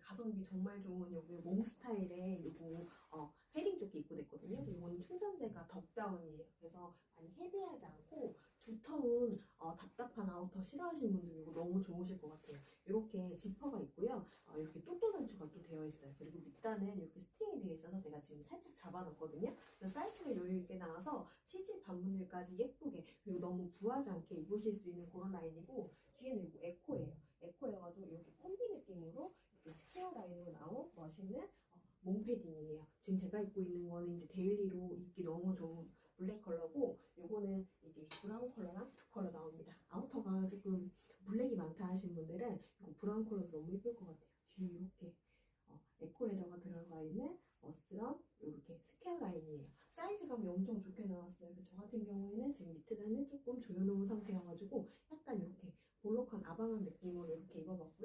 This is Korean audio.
가성비 정말 좋은 여기 몽 스타일의 요거 어, 패딩 조끼 입고 됐거든요. 이거는 충전재가 덕다운이에요. 그래서 많이 헤비하지 않고 두터운 어, 답답한 아우터 싫어하시는 분들 이거 너무 좋으실 것 같아요. 이렇게 지퍼가 있고요. 어, 이렇게 또또 단추가 또 되어 있어요. 그리고 밑단은 이렇게 스트링이 되어 있어서 제가 지금 살짝 잡아놨거든요. 사이즈가 여유 있게 나와서 치질 반분들까지 예쁘게 그리고 너무 부하지 않게 입으실 수 있는 그런 라인이고 헤어라인으로 나온 멋있는 어, 몽패딩이에요. 지금 제가 입고 있는 거는 이제 데일리로 입기 너무 좋은 블랙 컬러고 요거는 이게 브라운 컬러랑 두 컬러 나옵니다. 아우터가 조금 블랙이 많다 하신 분들은 이거 브라운 컬러도 너무 예쁠 것 같아요. 뒤에 이렇게 어, 에코에다가 들어가 있는 머스런 이렇게 스퀘어 라인이에요. 사이즈감이 뭐 엄청 좋게 나왔어요. 저 같은 경우에는 지금 밑에는 조금 조여놓은 상태여가지고 약간 이렇게 볼록한 아방한 느낌으로 이렇게 입어봤고